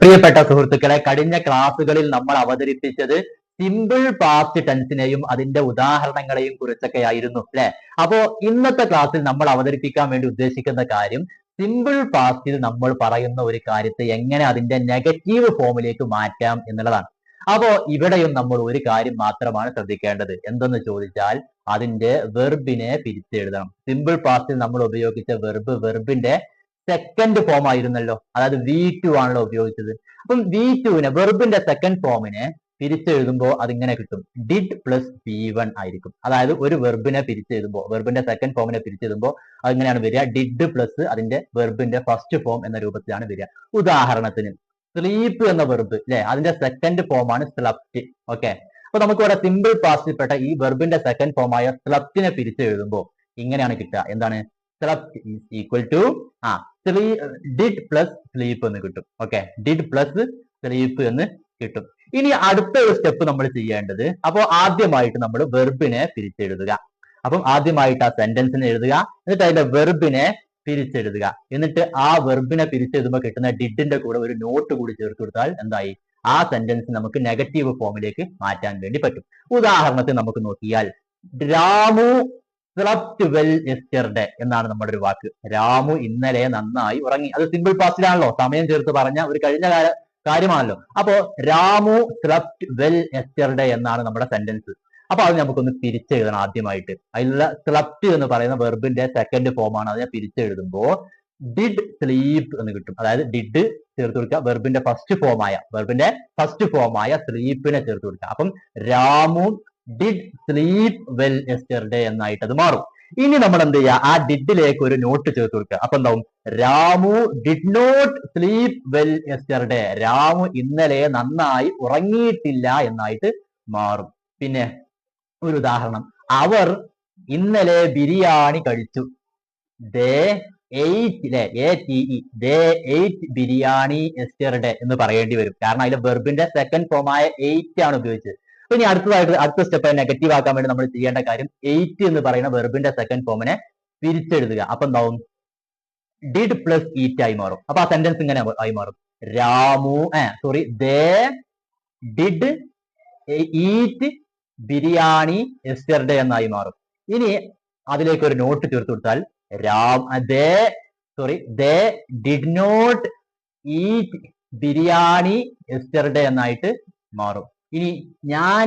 പ്രിയപ്പെട്ട സുഹൃത്തുക്കളെ കഴിഞ്ഞ ക്ലാസ്സുകളിൽ നമ്മൾ അവതരിപ്പിച്ചത് സിമ്പിൾ പാസ്റ്റ് ടെൻസിനെയും അതിന്റെ ഉദാഹരണങ്ങളെയും കുറിച്ചൊക്കെ ആയിരുന്നു അല്ലെ? അപ്പോ ഇന്നത്തെ ക്ലാസ്സിൽ നമ്മൾ അവതരിപ്പിക്കാൻ വേണ്ടി ഉദ്ദേശിക്കുന്ന കാര്യം സിമ്പിൾ പാസ്റ്റിൽ നമ്മൾ പറയുന്ന ഒരു കാര്യത്തെ എങ്ങനെ അതിന്റെ നെഗറ്റീവ് ഫോമിലേക്ക് മാറ്റാം എന്നുള്ളതാണ്. അപ്പോ ഇവിടെയും നമ്മൾ ഒരു കാര്യം മാത്രമാണ് ശ്രദ്ധിക്കേണ്ടത്. എന്തെന്ന് ചോദിച്ചാൽ അതിന്റെ വെർബിനെ പിരിച്ചെഴുതണം. സിമ്പിൾ പാസ്റ്റിൽ നമ്മൾ ഉപയോഗിച്ച വെർബ് വെർബിന്റെ സെക്കൻഡ് ഫോം ആയിരുന്നല്ലോ. അതായത് വി ടു ആണല്ലോ ഉപയോഗിച്ചത്. അപ്പം വി ടുവിനെ വെർബിന്റെ സെക്കൻഡ് ഫോമിനെ പിരിച്ചെഴുതുമ്പോൾ അതിങ്ങനെ കിട്ടും. ഡിഡ് പ്ലസ് പി വൺ ആയിരിക്കും. അതായത് ഒരു വെർബിനെ പിരിച്ചെഴുതുമ്പോൾ വെർബിന്റെ സെക്കൻഡ് ഫോമിനെ പിരിച്ചെഴുതുമ്പോൾ അതിങ്ങനെയാണ് വരിക. ഡിഡ് പ്ലസ് അതിന്റെ വെർബിന്റെ ഫസ്റ്റ് ഫോം എന്ന രൂപത്തിലാണ് വരിക. ഉദാഹരണത്തിന് സ്ലീപ്പ് എന്ന വെർബ് അല്ലെ അതിന്റെ സെക്കൻഡ് ഫോമാണ് സ്ലപ്റ്റ് ഓക്കെ അപ്പൊ നമുക്ക് ഇവിടെ സിമ്പിൾ പാസ്റ്റിൽപ്പെട്ട ഈ വെർബിന്റെ സെക്കൻഡ് ഫോമായ സ്ലപ്റ്റിനെ പിരിച്ചെഴുതുമ്പോൾ ഇങ്ങനെയാണ് കിട്ടുക. എന്താണ്? സ്ലപ്റ്റ് ഈസ് ഈക്വൽ ടു ആ സ്ലീ ഡിഡ് പ്ലസ് സ്ലീപ്പ് എന്ന് കിട്ടും. ഓക്കെ ഡിഡ് പ്ലസ് സ്ലീപ്പ് എന്ന് കിട്ടും. ഇനി അടുത്ത ഒരു സ്റ്റെപ്പ് നമ്മൾ ചെയ്യേണ്ടത് അപ്പോൾ ആദ്യമായിട്ട് നമ്മൾ വെർബിനെ പിരിച്ചെഴുതുക. അപ്പം ആദ്യമായിട്ട് ആ സെന്റൻസിനെ എഴുതുക എന്നിട്ട് അതിന്റെ വെർബിനെ പിരിച്ചെഴുതുക. എന്നിട്ട് ആ വെർബിനെ പിരിച്ചെഴുതുമ്പോൾ കിട്ടുന്ന ഡിഡിന്റെ കൂടെ ഒരു നോട്ട് കൂടി ചേർത്ത് കൊടുത്താൽ എന്തായി? ആ സെന്റൻസ് നമുക്ക് നെഗറ്റീവ് ഫോമിലേക്ക് മാറ്റാൻ വേണ്ടി പറ്റും. ഉദാഹരണത്തിന് നമുക്ക് നോക്കിയാൽ രാമു സ്ലപ്റ്റ് വെൽ യെസ്റ്റർഡേ എന്നാണ് നമ്മുടെ ഒരു വാക്ക്. രാമു ഇന്നലെ നന്നായി ഉറങ്ങി. അത് സിമ്പിൾ പാസ്റ്റിലാണല്ലോ സമയം ചേർത്ത് പറഞ്ഞ ഒരു കഴിഞ്ഞ കാല കാര്യമാണല്ലോ. അപ്പോ രാമു സ്ലപ്റ്റ് വെൽ യെസ്റ്റർഡേ എന്നാണ് നമ്മുടെ സെന്റൻസ് അപ്പൊ അത് നമുക്കൊന്ന് പിരിച്ചെഴുതണം ആദ്യമായിട്ട്. അതിലുള്ള സ്ലപ്റ്റ് എന്ന് പറയുന്ന വെർബിന്റെ സെക്കൻഡ് ഫോമാണ് അതിനെ തിരിച്ചെഴുതുമ്പോ ഡിഡ് സ്ലീപ്പ് എന്ന് കിട്ടും. അതായത് ഡിഡ് ചേർത്ത് കൊടുക്കുക. വെർബിന്റെ ഫസ്റ്റ് ഫോമായ വെർബിന്റെ ഫസ്റ്റ് ഫോമായ സ്ലീപ്പിനെ ചേർത്ത് കൊടുക്കുക. അപ്പം Ramu did sleep well yesterday എന്നായിട്ട് അത് മാറും. ഇനി നമ്മൾ എന്ത് ചെയ്യുക ആ ഡിഡിലേക്ക് ഒരു നോട്ട് ചേർത്ത് കൊടുക്കുക. അപ്പൊ എന്താവും? Ramu did not sleep well yesterday Ramu ഇന്നലെ നന്നായി ഉറങ്ങിയിട്ടില്ല എന്നായിട്ട് മാറും. പിന്നെ ഒരു ഉദാഹരണം. അവർ ഇന്നലെ ബിരിയാണി കഴിച്ചു. ദേ എയ്റ്റ് അല്ലെ A T E they ate biryani yesterday എന്ന് പറയേണ്ടി വരും. കാരണം അതിലെ വെർബിന്റെ സെക്കൻഡ് ഫോമായ എയ്റ്റ് ആണ് ഉപയോഗിച്ചത്. ഇനി അടുത്തതായിട്ട് അടുത്ത സ്റ്റെപ്പ് നെഗറ്റീവ് ആക്കാൻ വേണ്ടി നമ്മൾ ചെയ്യേണ്ട കാര്യം എയ്റ്റ് എന്ന് പറയുന്ന വെർബിന്റെ സെക്കൻഡ് ഫോമിനെ തിരിച്ചെഴുതുക. അപ്പൊ എന്താവും? ഡിഡ് പ്ലസ് ഈറ്റ് ആയി മാറും. അപ്പൊ ആ സെന്റൻസ് ഇങ്ങനെ ആയി മാറും. Ramu sorry they did eat biryani yesterday എന്നായി മാറും. ഇനി അതിലേക്ക് ഒരു നോട്ട് ചേർത്ത് കൊടുത്താൽ Ram they sorry they did not eat biryani yesterday എന്നായിട്ട് മാറും. ഇനി ഞാൻ